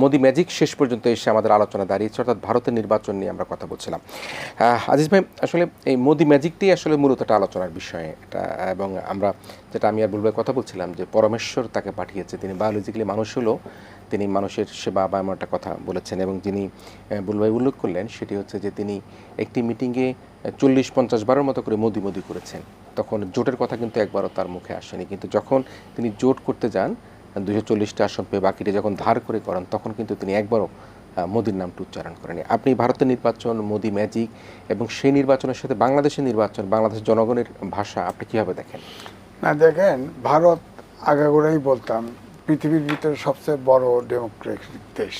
Modi magic শেষ পর্যন্ত এসে আমাদের আলোচনা দাঁড়িয়েছে, অর্থাৎ ভারতের নির্বাচন নিয়ে আমরা কথা বলছিলাম। আজিজ ভাই, আসলে এই মোদি ম্যাজিকটাই আসলে মূলত একটা আলোচনার বিষয় এটা, এবং আমরা যেটা আমি আর বলব কথা বলছিলাম যে পরমেশ্বর তাকে পাঠিয়েছে, তিনি বায়োলজিক্যালি মানুষ হলেও তিনি মানুষের সেবা বা এমন একটা কথা বলেছেন, এবং যিনি বুলভাই উল্লেখ করলেন সেটি হচ্ছে যে তিনি একটি মিটিংয়ে চল্লিশ পঞ্চাশ বারের মতো করে মোদি মোদি করেছেন। তখন জোটের কথা কিন্তু একবারও তার মুখে আসেনি, কিন্তু যখন তিনি জোট করতে যান দুশো চল্লিশটা আসন পেয়ে বাকিটা যখন ধার করে করেন, তখন কিন্তু তিনি একবারও মোদির নামটি উচ্চারণ করেনি আপনি ভারতের নির্বাচন, মোদি ম্যাজিক এবং সেই নির্বাচনের সাথে বাংলাদেশের নির্বাচন বাংলাদেশের জনগণের ভাষা, আপনি কীভাবে দেখেন? না, দেখেন, ভারত আগাগোড়াই বলতাম, পৃথিবীর ভিতরে সবচেয়ে বড় ডেমোক্রেটিক দেশ,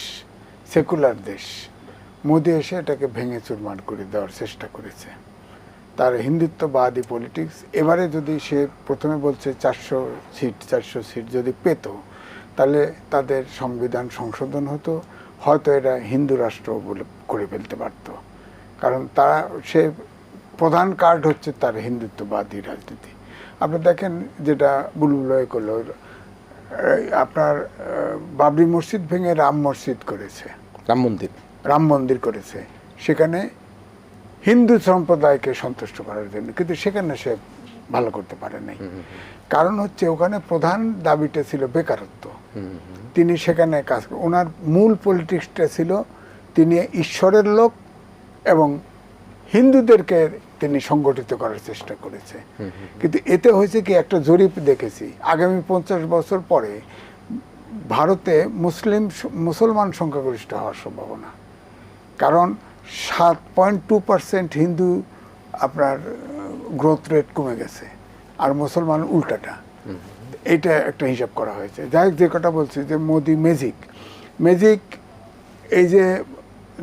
সেকুলার দেশ। মোদি এসে এটাকে ভেঙে চুরমার করে দেওয়ার চেষ্টা করেছে। তার হিন্দুত্ববাদী পলিটিক্স এবারে যদি সে প্রথমে বলছে চারশো সিট চারশো সিট যদি পেত তাহলে তাদের সংবিধান সংশোধন হতো। হয়তো এরা হিন্দু রাষ্ট্র বলে করে ফেলতে পারতো। কারণ তারা সে প্রধান কার্ড হচ্ছে তার হিন্দুত্ববাদী রাজনীতি। আপনি দেখেন যেটা বুলবুল হয়ে করল আপনার বাবরি মসজিদ ভেঙে রাম মসজিদ করেছে। রাম মন্দির। রাম মন্দির করেছে। সেখানে হিন্দু সম্প্রদায়কে সন্তুষ্ট করার জন্য কিন্তু সেখানে সে ভালো করতে পারে নাই। কারণ হচ্ছে ওখানে প্রধান দাবিটা ছিল বেকারত্ব। তিনি সেখানে কাজ ওনার মূল পলিটিক্সটা ছিল তিনি ঈশ্বরের লোক এবং হিন্দুদেরকে তিনি সংগঠিত করার চেষ্টা করেছে। কিন্তু এতে হয়েছে কি একটা জরিপ দেখেছি। আগামী পঞ্চাশ বছর পরে ভারতে মুসলিম মুসলমান সংখ্যাগরিষ্ঠ হওয়ার সম্ভাবনা। কারণ সাত পয়েন্ট টু পার্সেন্ট হিন্দু আপনার গ্রোথ রেট কমে গেছে, আর মুসলমান উল্টাটা। এইটা একটা হিসাব করা হয়েছে। যাই যে কথা বলছি যে মোদি ম্যাজিক ম্যাজিক এই যে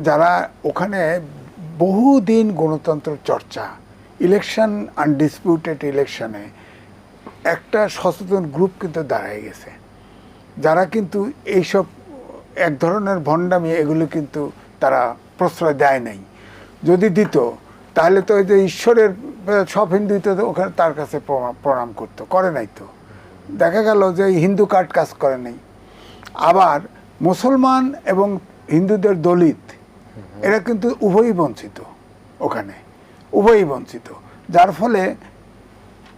যারা ওখানে বহুদিন গণতন্ত্র চর্চা ইলেকশন আনডিসপিউটেড ইলেকশনে একটা সচেতন গ্রুপ কিন্তু দাঁড়ায় গেছে। যারা কিন্তু এইসব এক ধরনের ভণ্ডামি, এগুলো কিন্তু তারা প্রশ্রয় দেয় নাই। যদি দিত তাহলে তো ওই যে ঈশ্বরের সব হিন্দুই তো ওখানে তার কাছে প্রণাম- করতো করে নাই তো। দেখা গেল যে হিন্দু কার্ড কাজ করে নাই। আবার মুসলমান এবং হিন্দুদের দলিত এরা কিন্তু উভয়ই বঞ্চিত ওখানে উভয়ই বঞ্চিত। যার ফলে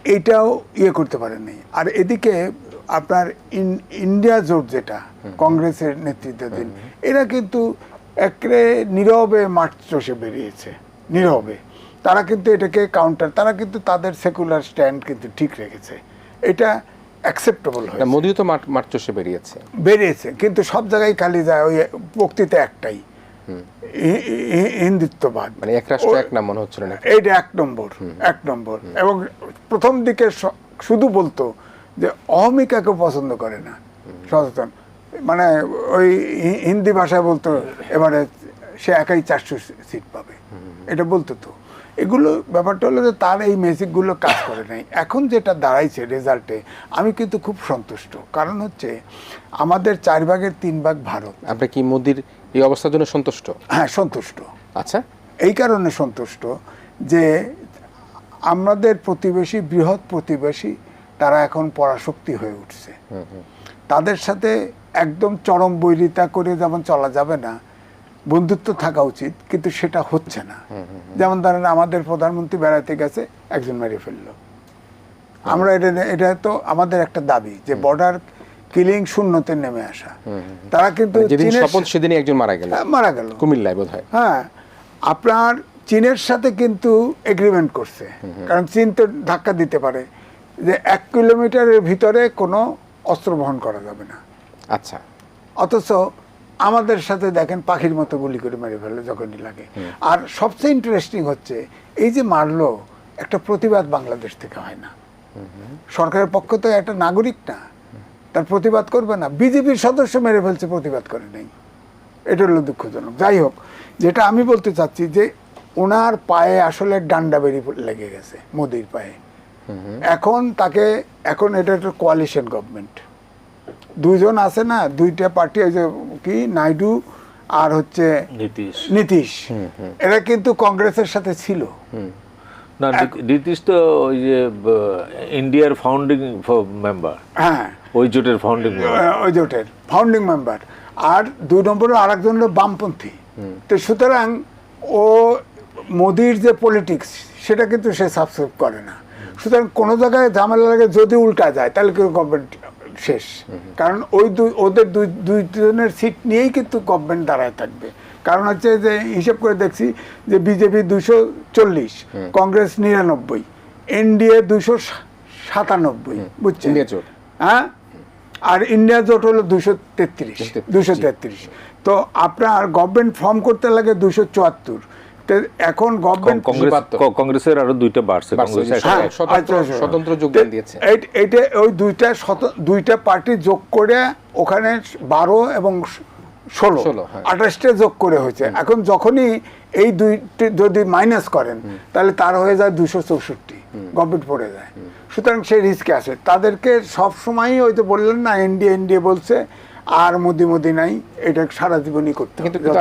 এইটাও ইয়ে করতে পারেনি। আর এদিকে আপনার ইন- ইন্ডিয়া জোট যেটা কংগ্রেসের নেতৃত্বাধীন এরা কিন্তু একরে নীরবে মাঠ চষে বেরিয়েছে নীরবে। তারা কিন্তু এটাকে কাউন্টার তারা কিন্তু তাদের সেকুলার স্ট্যান্ড কিন্তু ঠিক রেখেছে। এটা অ্যাকসেপ্টেবল না, হয়েছে মোদিও তো মাঠ মাঠ চষে বেরিয়েছে। বেরিয়েছে কিন্তু সব জায়গায় খালি যায় ওই বক্তৃতা একটাই। হিন্দুত্ববাদ। মানে এক রাষ্ট্র এক নাম মনে হচ্ছিল না এইটা এক নম্বর এক নম্বর। এবং প্রথম দিকে শুধু বলতো যে অহমিকাকে পছন্দ করে না। সচেতন। মানে ওই হিন্দি ভাষায় বলতো এবারে সে একাই চারশো সিট পাবে। এটা বলতো তো। এগুলো ব্যাপারটা হলো যে তার এই মেসিকগুলো কাজ করে নাই। এখন যেটা দাঁড়াইছে রেজাল্টে আমি কিন্তু খুব সন্তুষ্ট। কারণ হচ্ছে আমাদের চার ভাগের তিন ভাগ ভারত। আপনি কি মোদির এই অবস্থার জন্য সন্তুষ্ট? হ্যাঁ সন্তুষ্ট। আচ্ছা। এই কারণে সন্তুষ্ট যে আমাদের প্রতিবেশী বৃহৎ প্রতিবেশী তারা এখন পরাশক্তি হয়ে উঠছে। তাদের সাথে একদম চরম বৈরিতা করে যেমন চলা যাবে না বন্ধুত্ব থাকা উচিত কিন্তু সেটা হচ্ছে না। যেমন ধরেন আমাদের প্রধানমন্ত্রী বেড়াতে গেছে একজন মেরে ফেলল। আমরা এটা এটা তো আমাদের একটা দাবি যে বর্ডার কিলিং শূন্যতে নেমে আসা। তারা কিন্তু মানে শপথ সেদিনই একজন মারা গেল। হ্যাঁ, মারা গেল। কুমিল্লায় বোধ হয় হ্যাঁ আপনার চীনের সাথে কিন্তু এগ্রিমেন্ট করছে। কারণ চীন তো ধাক্কা দিতে পারে। যে এক কিলোমিটারের ভিতরে কোনো অস্ত্র বহন করা যাবে না। আচ্ছা। অথচ আমাদের সাথে দেখেন পাখির মতো গুলি করে মেরে ফেলে যখনই লাগে। আর সবচেয়ে ইন্টারেস্টিং হচ্ছে এই যে মারলো একটা প্রতিবাদ বাংলাদেশ থেকে হয় না। সরকারের পক্ষ তো একটা নাগরিক না তার প্রতিবাদ করবে না। বিজেপির সদস্য মেরে ফেলছে প্রতিবাদ করে নেই। এটা হলো দুঃখজনক। যাই হোক যেটা আমি বলতে চাচ্ছি যে ওনার পায়ে আসলে ডান্ডা বেরি লেগে গেছে মোদির পায়ে। এখন তাকে এখন এটা একটা কোয়ালিশন গভর্নমেন্ট দুইজন আছে না দুইটা পার্টি ওই যে কি নাইডু আর হচ্ছে নীতিশ। নীতিশ। এরা কিন্তু কংগ্রেসের সাথে ছিল। না নীতিশ তো ওই যে ইন্ডিয়ার ফাউন্ডিং মেম্বার হ্যাঁ। ওই জোটের ফাউন্ডিং ওই জোটের ফাউন্ডিং মেম্বার আর দুই নম্বরে আরেকজন হলো বামপন্থী। তো সুতরাং ও মোদির যে পলিটিক্স সেটা কিন্তু সে সাবস্ক্রাইব করে না। সুতরাং কোনো জায়গায় ঝামেলা লাগে যদি উল্টা যায় তাহলে কিন্তু গভর্নমেন্ট শেষ। কারণ ওই দুই ওদের দুই দুই জনের সিট নিয়েই কিন্তু গভর্নমেন্ট দাঁড়ায় থাকবে। কারণ হচ্ছে যে হিসেব করে দেখছি যে বিজেপি দুশো চল্লিশ কংগ্রেস নিরানব্বই এনডিএ দুশো সাতানব্বই বুঝছেন? হ্যাঁ? আর ইন্ডিয়া জোট হলো দুশো তেত্রিশ দুশো তেত্রিশ। তো আপনার গভর্নমেন্ট ফর্ম করতে লাগে দুশো চুয়াত্তর। এখন গভর্নমেন্ট কংগ্রেসের আরও দুইটা বাড়ছে হ্যাঁ। স্বতন্ত্র- আচ্ছা, আচ্ছা। স্বতন্ত্র যোগদান দিয়েছে। এইটা ওই দুইটা দুইটা পার্টি যোগ করে ওখানে বারো এবং ষোলো হ্যাঁ। আঠাশটা যোগ করে হয়েছে। এখন যখনই এই দুইটি যদি মাইনাস করেন তাহলে তার হয়ে যায় দুশো চৌষট্টি গভর্নমেন্ট পড়ে যায়। সুতরাং সেই রিস্কে আছে। তাদেরকে সব সময়ই ওই তো বললেন না এনডিএ এনডিএ বলছে আর মোদি মোদি নাই এটা সারা জীবনই করতে